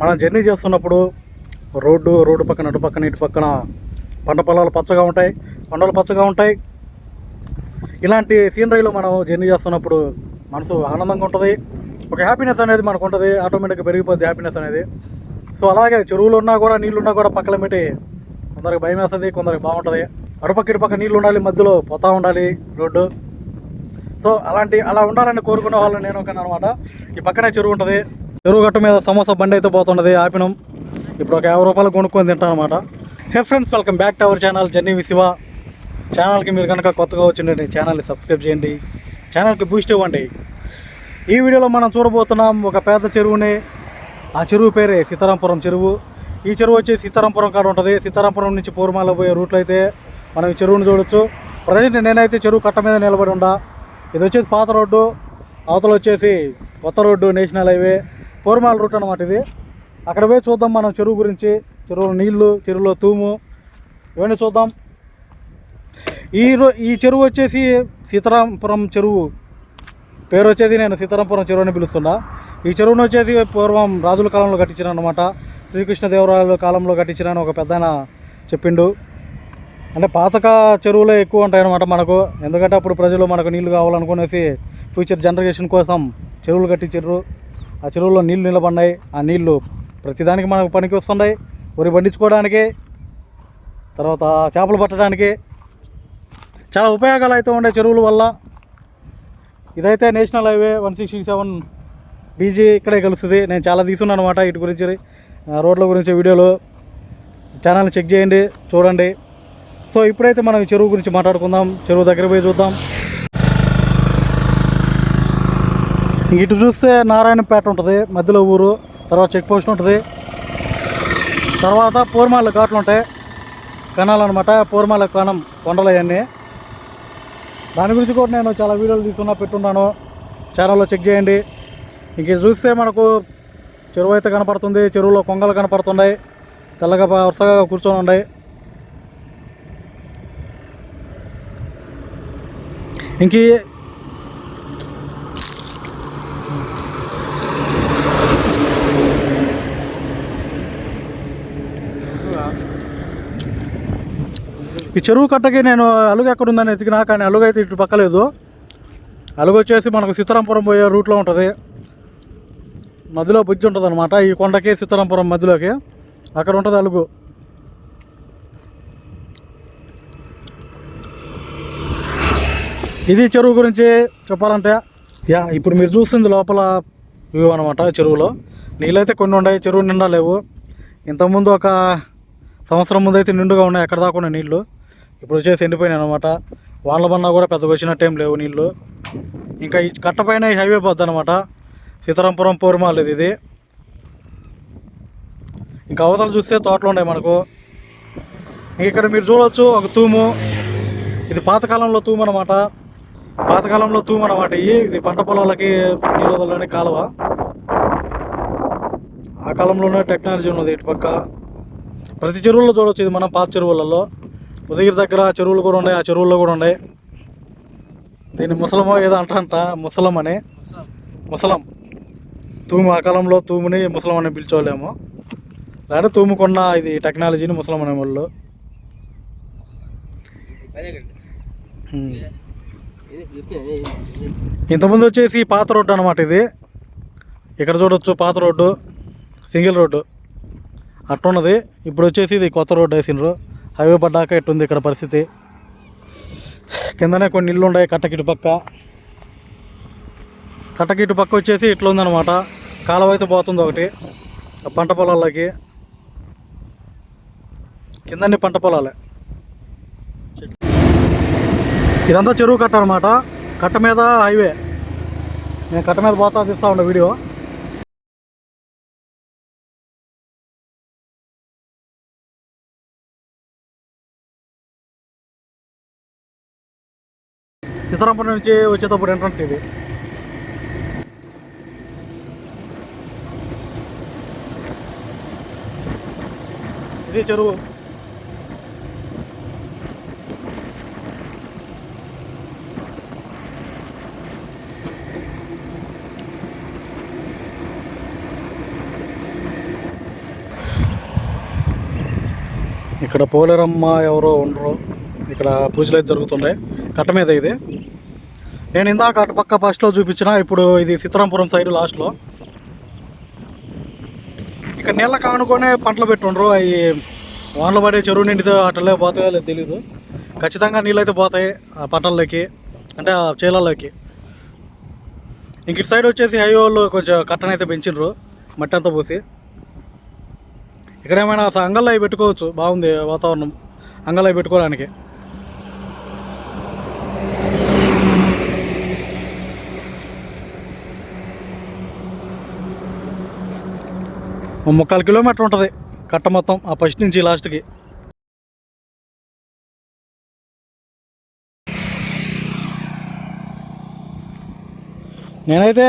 మనం జర్నీ చేస్తున్నప్పుడు road road పక్కన అటు పక్కన ఇటు పక్కన పంట పొలాలు పచ్చగా ఉంటాయి కొండలు పచ్చగా ఉంటాయి. ఇలాంటి సీనరీలో మనం జర్నీ చేస్తున్నప్పుడు మనసు ఆనందంగా ఉంటుంది. ఒక హ్యాపీనెస్ అనేది మనకు ఉంటుంది. ఆటోమేటిక్గా పెరిగిపోద్ది హ్యాపీనెస్ అనేది. సో అలాగే చెరువులు ఉన్నా కూడా నీళ్ళు ఉన్నా కూడా పక్కన పెట్టి కొందరికి భయం వేస్తుంది కొందరికి బాగుంటుంది. అటుపక్క ఇటుపక్క నీళ్ళు ఉండాలి మధ్యలో పోతా ఉండాలి రోడ్డు. సో అలాంటి అలా ఉండాలని కోరుకునే వాళ్ళు నేను ఒక అనమాట. ఈ పక్కనే చెరువు ఉంటుంది. చెరువు గట్టు మీద సమోసా బండి అయితే పోతున్నది ఆపినం. ఇప్పుడు ఒక యాభై రూపాయలు కొనుక్కొని తింటాను అనమాట hey friends welcome back to our channel journey with Shiva ఛానల్కి మీరు కనుక కొత్తగా వచ్చిండే ఛానల్ని సబ్స్క్రైబ్ చేయండి. ఛానల్కి బూస్ట్ ఇవ్వండి. ఈ వీడియోలో మనం చూడబోతున్నాం ఒక పెద్ద చెరువుని. ఆ చెరువు పేరే సీతారాంపురం చెరువు. ఈ చెరువు వచ్చి సీతారాంపురం కాడ ఉంటుంది. సీతారాంపురం నుంచి పూర్మాల పోయే రూట్లో అయితే మనం ఈ చెరువుని చూడొచ్చు. ప్రజెంట్ నేనైతే చెరువు కట్ట మీద నిలబడి ఉండా. ఇది వచ్చేసి పాత రోడ్డు అవతల వచ్చేసి కొత్త రోడ్డు నేషనల్ హైవే. పూర్మాల రూట్ అనమాట ఇది. అక్కడ పోయి చూద్దాం మనం చెరువు గురించి. చెరువులో నీళ్ళు చెరువులో తూము. ఇవన్నీ చూద్దాం. ఈ రో ఈ చెరువు వచ్చేసి సీతారాంపురం చెరువు. పేరు వచ్చేది నేను సీతారాంపురం చెరువు అని పిలుస్తున్నా. ఈ చెరువును వచ్చేసి పూర్వం రాజుల కాలంలో కట్టించిన అనమాట శ్రీకృష్ణదేవరాయల కాలంలో కట్టించిన ఒక పెద్ద చెప్పిండు. అంటే పాతక చెరువులే ఎక్కువ ఉంటాయన్నమాట మనకు. ఎందుకంటే అప్పుడు ప్రజలు మనకు నీళ్ళు కావాలనుకునేసి ఫ్యూచర్ జనరేషన్ కోసం చెరువులు కట్టించారు ఆ చెరువులో నీళ్ళు నిలబడినాయి. ఆ నీళ్ళు ప్రతిదానికి మనకు పనికి వస్తున్నాయి. వరి పండించుకోవడానికి తర్వాత చేపలు పట్టడానికి చాలా ఉపయోగాలు అయితే ఉండే చెరువుల వల్ల. ఇదైతే national highway one sixty seven BG ఇక్కడే కలుస్తుంది. నేను చాలా తీసుకున్నాను అనమాట ఇటు గురించి. రోడ్ల గురించి వీడియోలు. ఛానల్ని చెక్ చేయండి చూడండి. సో ఇప్పుడైతే మనం ఈ చెరువు గురించి మాట్లాడుకుందాం. చెరువు దగ్గర పోయి చూద్దాం ఇంక ఇటు చూస్తే నారాయణపేట ఉంటుంది మధ్యలో ఊరు తర్వాత చెక్ పోస్ట్ ఉంటుంది. తర్వాత పూర్మాల ఘాట్లు ఉంటాయి కణాలు అనమాట పూర్మాల కణం కొండలు అవన్నీ. దాని గురించి కూడా నేను చాలా వీడియోలు తీసుకున్నా పెట్టున్నాను. ఛానల్లో చెక్ చేయండి. ఇంక చూస్తే మనకు చెరువు అయితే కనపడుతుంది చెరువులో కొంగలు కనపడుతున్నాయి తెల్లగా వరుసగా కూర్చొని ఉన్నాయి. ఇంక ఈ- చెరువు కట్టకి నేను అలుగు ఎక్కడ ఉందని ఎతికినా కానీ అలుగు అయితే ఇటు పక్కలేదు. అలుగు వచ్చేసి మనకు సీతారాంపురం పోయే రూట్లో ఉంటుంది. మధ్యలో బుజ్జి ఉంటుంది అనమాట ఈ కొండకి సీతారాంపురం మధ్యలోకి. అక్కడ ఉంటుంది అలుగు. ఇది చెరువు గురించి చెప్పాలంటే యా ఇప్పుడు మీరు చూస్తుంది లోపల వ్యూ అనమాట చెరువులో. నీళ్ళైతే కొన్ని ఉన్నాయి చెరువు నిండా లేవు. ఇంతకుముందు ఒక సంవత్సరం ముందు అయితే నిండుగా ఉన్నాయి ఎక్కడ దాకా ఉన్నాయి నీళ్ళు? ఇప్పుడు వచ్చేసి ఎండిపోయినాయి అనమాట వాళ్ళ బన్నా కూడా పెద్దగా టైం లేవు నీళ్ళు. ఇంకా ఈ కట్టపైన ఈ హైవే పోద్ది అనమాట సీతారాంపురం పూర్మాల్ ఇది ఇది. ఇంకా అవతల చూస్తే తోటలు ఉన్నాయి మనకు. ఇక్కడ మీరు చూడవచ్చు ఒక తూము. ఇది పాతకాలంలో తూము అనమాట పాతకాలంలో తూము అనమాట ఇవి ఇది పంట పొలాలకి నీళ్ళు వదలని కాలువ. ఆ కాలంలోనే టెక్నాలజీ ఉన్నది ఇటు పక్క ప్రతి చెరువుల్లో చూడవచ్చు ఇది మనం పాత చెరువులలో. ఉదగిరి దగ్గర చెరువులు కూడా ఉన్నాయి ఆ చెరువుల్లో కూడా ఉన్నాయి. దీన్ని ముసలమో ఏదో అంటారంట ముసలం అని. ముసలం. తూము ఆ కాలంలో తూముని ముసలం అని పిలిచోలేము లేదా తూముకున్న ఇది టెక్నాలజీని ముసలం అనే వాళ్ళు ఇంతకుముందు వచ్చేసి పాత రోడ్డు అనమాట ఇది. ఇక్కడ చూడొచ్చు పాత రోడ్డు సింగిల్ రోడ్డు. అట్టున్నది ఇప్పుడు వచ్చేసి ఇది కొత్త రోడ్డు వేసిండ్రు. హైవే పడ్డాక ఎట్టుంది ఇక్కడ పరిస్థితి? కిందనే కొన్ని ఇల్లు ఉన్నాయి కట్టకిటు పక్క. కట్టకిటు పక్క వచ్చేసి ఇట్లా ఉందన్నమాట కాలువ అయితే పోతుంది ఒకటి పంట పొలాలకి కిందన్ని పంట పొలాలే. ఇదంతా చెరువు కట్ట అనమాట కట్ట మీద హైవే. నేను కట్ట మీద పోతా తీస్తా ఉండే వీడియో. చిత్రంపట్నం నుంచి వచ్చేటప్పుడు ఎంట్రన్స్ ఇది. ఇది చెరువు. ఇక్కడ పోలేరమ్మ ఎవరో ఉండరు. ఇక్కడ పూజలు అయితే జరుగుతున్నాయి. కట్ట మీద ఇది. నేను ఇందాక అటు పక్క ఫస్ట్లో చూపించిన ఇప్పుడు ఇది సీతారాంపురం సైడ్ లాస్ట్లో ఇక్కడ నీళ్ళ కానుకొనే పంటలు పెట్టుండ్రు. అవి వానలు పడే చెరువు నిండితే అట్లే పోతాయో లేదు తెలీదు. ఖచ్చితంగా నీళ్ళు అయితే పోతాయి ఆ పంటల్లోకి అంటే ఆ చేలల్లోకి. ఇంక ఇటు సైడ్ వచ్చేసి హైవే కొంచెం కట్టనైతే పెంచిండ్రు మట్టి అంతా పోసి. ఇక్కడ ఏమైనా అసలు అంగల్లో అవి పెట్టుకోవచ్చు. బాగుంది వాతావరణం. అంగల్లో అవి పెట్టుకోవడానికి. ముక్కాలు కిలోమీటర్ ఉంటుంది కట్ట మొత్తం ఆ ఫస్ట్ నుంచి లాస్ట్కి. నేనైతే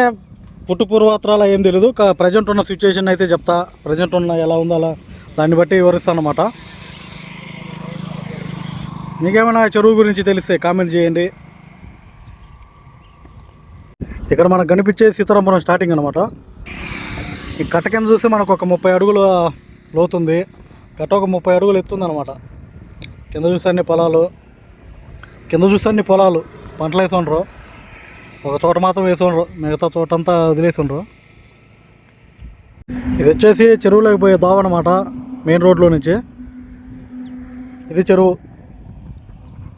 పుట్టు పూర్వత్రాలు ఏం తెలియదు ప్రజెంట్ ఉన్న సిచ్యువేషన్ అయితే చెప్తా. ప్రజెంట్ ఉన్న ఎలా ఉందో అలా దాన్ని బట్టి వివరిస్తాను అనమాట మీకేమైనా చెరువు గురించి తెలిస్తే కామెంట్ చేయండి. ఇక్కడ మనకు కనిపించే సీతారాంపురం స్టార్టింగ్ అనమాట ఈ కట్ట కింద చూస్తే మనకు ఒక ముప్పై అడుగులు లోతుంది. కట్ట ఒక ముప్పై అడుగులు ఎత్తుంది అనమాట కింద చూస్తే అన్ని పొలాలు. కింద చూస్తే అన్ని పొలాలు. పంటలు వేసి ఉండరు ఒక చోట మాత్రం వేసి ఉండరు మిగతా చోట అంతా వదిలేసి ఉండరు ఇది వచ్చేసి చెరువులోకి పోయే దావ అనమాట మెయిన్ రోడ్లో నుంచి. ఇది చెరువు.